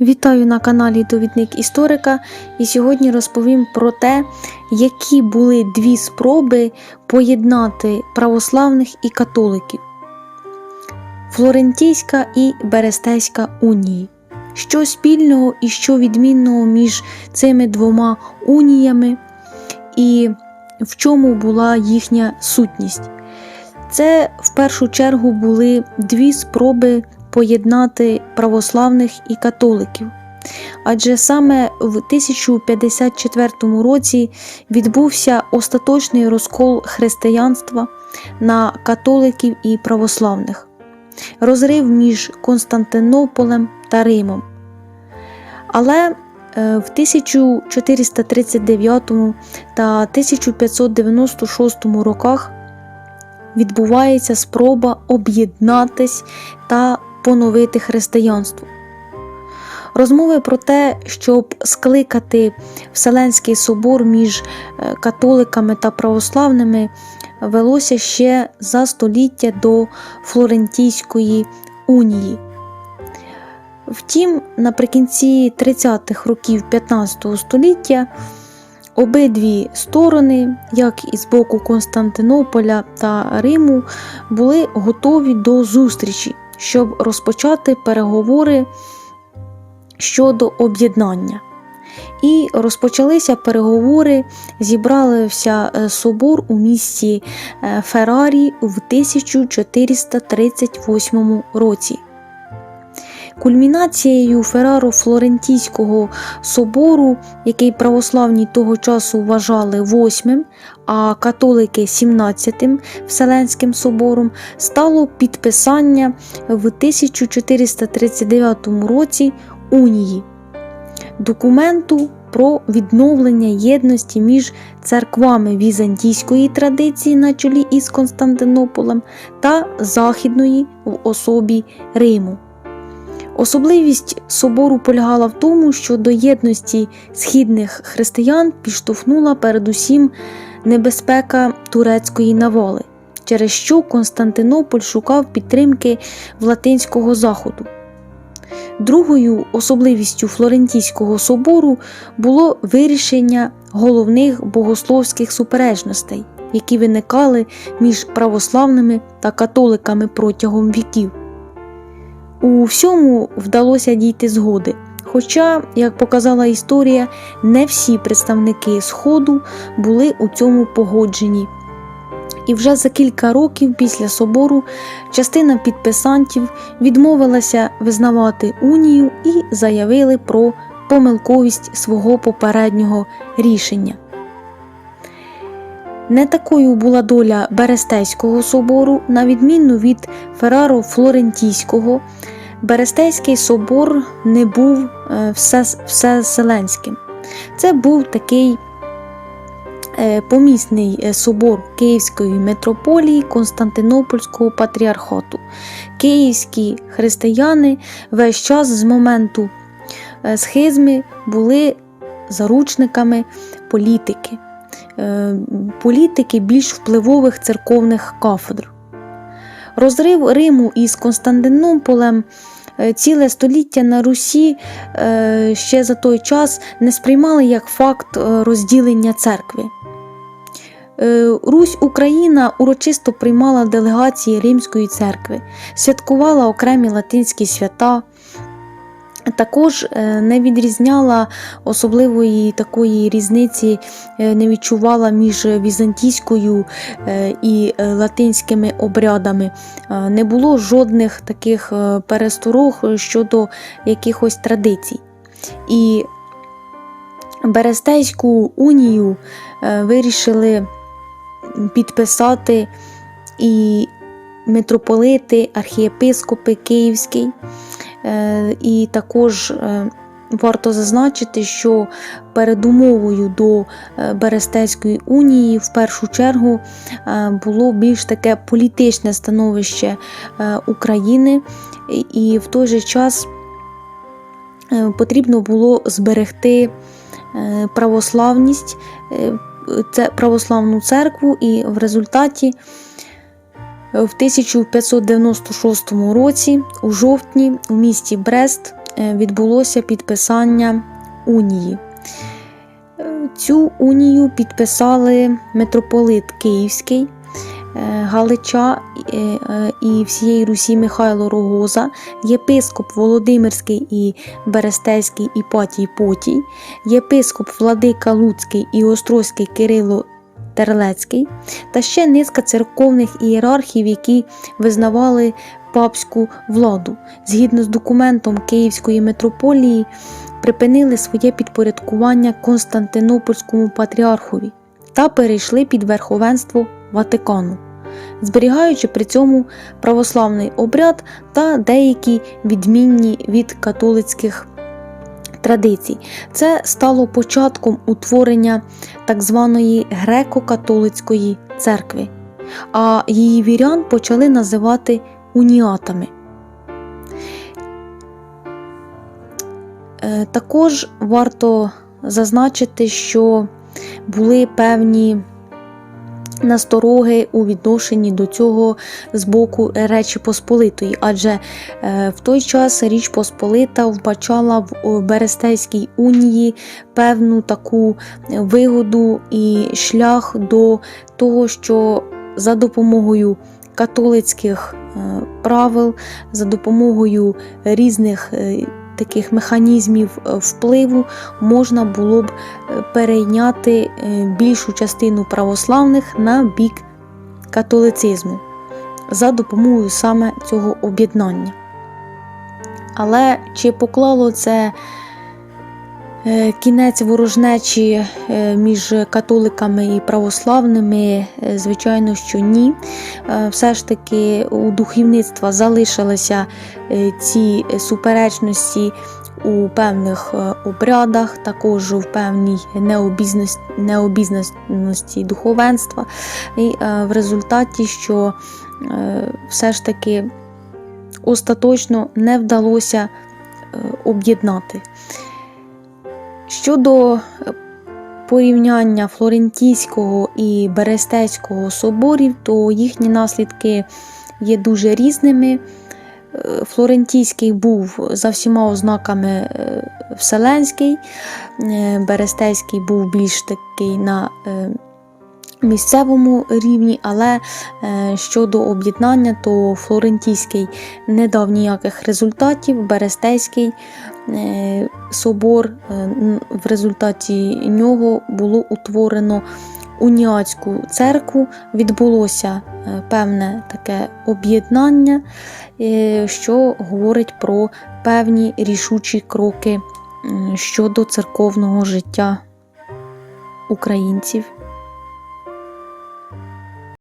Вітаю на каналі Довідник Історика і сьогодні розповім про те, які були дві спроби поєднати православних і католиків Флорентійська і Берестейська унії. Що спільного і що відмінного між цими двома уніями, і в чому була їхня сутність? Це в першу чергу були дві спроби поєднати православних і католиків. Адже саме в 1054 році відбувся остаточний розкол християнства на католиків і православних, розрив між Константинополем та Римом. Але е, в 1439 та 1596 роках відбувається спроба об'єднатись та поновити християнство. Розмови про те, щоб скликати Вселенський собор між е, католиками та православними, велося ще за століття до Флорентійської унії. Втім, наприкінці 30-х років 15 століття обидві сторони, як і з боку Константинополя та Риму, були готові до зустрічі щоб розпочати переговори щодо об'єднання. І розпочалися переговори, зібрався собор у місті е, Феррарі в 1438 році. Кульмінацією Ферраро-Флорентійського собору, який православні того часу вважали восьмим, а католики 17-тим Вселенським собором, стало підписання в 1439 році унії документу про відновлення єдності між церквами візантійської традиції на чолі із Константинополем та західної в особі Риму. Особливість собору полягала в тому, що до єдності східних християн підштовхнула передусім небезпека турецької навали, через що Константинополь шукав підтримки в латинського заходу. Другою особливістю Флорентійського собору було вирішення головних богословських суперечностей, які виникали між православними та католиками протягом віків. У всьому вдалося дійти згоди. Хоча, як показала історія, не всі представники Сходу були у цьому погоджені. І вже за кілька років після собору частина підписантів відмовилася визнавати унію і заявили про помилковість свого попереднього рішення. Не такою була доля Берестейського собору, на відміну від Ферраро Флорентійського. Берестейський собор не був е, всеселенським. Це був такий е, помісний е, собор Київської митрополії Константинопольського патріархату. Київські християни весь час з моменту схизми були заручниками політики. Політики більш впливових церковних кафедр. Розрив Риму із Константинополем ціле століття на Русі ще за той час не сприймали як факт розділення церкви. Русь Україна урочисто приймала делегації Римської церкви, святкувала окремі латинські свята. Також не відрізняла особливої такої різниці, не відчувала між візантійською і латинськими обрядами. Не було жодних таких пересторог щодо якихось традицій. І Берестейську унію вирішили підписати і митрополити, архієпископи Київський. І також варто зазначити, що передумовою до Берестейської унії в першу чергу було більш таке політичне становище України, і в той же час потрібно було зберегти православність, православну церкву, і в результаті в 1596 році, у жовтні, у місті Брест, е, відбулося підписання унії. Е, Цю унію підписали митрополит Київський, е, Галича і всієї Русі Михайло Рогоза, єпископ Володимирський і Берестейський Іпатій Потій, єпископ Владика Луцький і Острозький Кирило Терлецький, та ще низка церковних ієрархів, які визнавали папську владу. Згідно з документом Київської митрополії, припинили своє підпорядкування Константинопольському патріархові та перейшли під верховенство Ватикану, зберігаючи при цьому православний обряд та деякі відмінні від католицьких традицій. Це стало початком утворення так званої греко-католицької церкви, а її вірян почали називати уніатами. Е, Також варто зазначити, що були певні настороги у відношенні до цього з боку Речі Посполитої, адже е, в той час Річ Посполита вбачала в Берестейській унії певну таку вигоду і шлях до того, що за допомогою католицьких е, правил, за допомогою різних е, таких механізмів е, впливу можна було б е, перейняти е, більшу частину православних на бік католицизму за допомогою саме цього об'єднання. Але чи поклало це кінець ворожнечі е, між католиками і православними? Е, Звичайно, що ні. Е, Все ж таки у духовництва залишилися е, ці суперечності у певних е, обрядах, також у певній необізнаності, духовенства. І е, в результаті, що е, все ж таки остаточно не вдалося е, об'єднати. Щодо е, порівняння Флорентійського і Берестейського соборів, то їхні наслідки є дуже різними. Е, Флорентійський був за всіма ознаками е, вселенський, Берестейський був більш такий на місцевому рівні, але е, щодо об'єднання, то Флорентійський не дав ніяких результатів, Берестейський е, собор, е, в результаті нього було утворено уніатську церкву, відбулося певне таке об'єднання, що говорить про певні рішучі кроки щодо церковного життя українців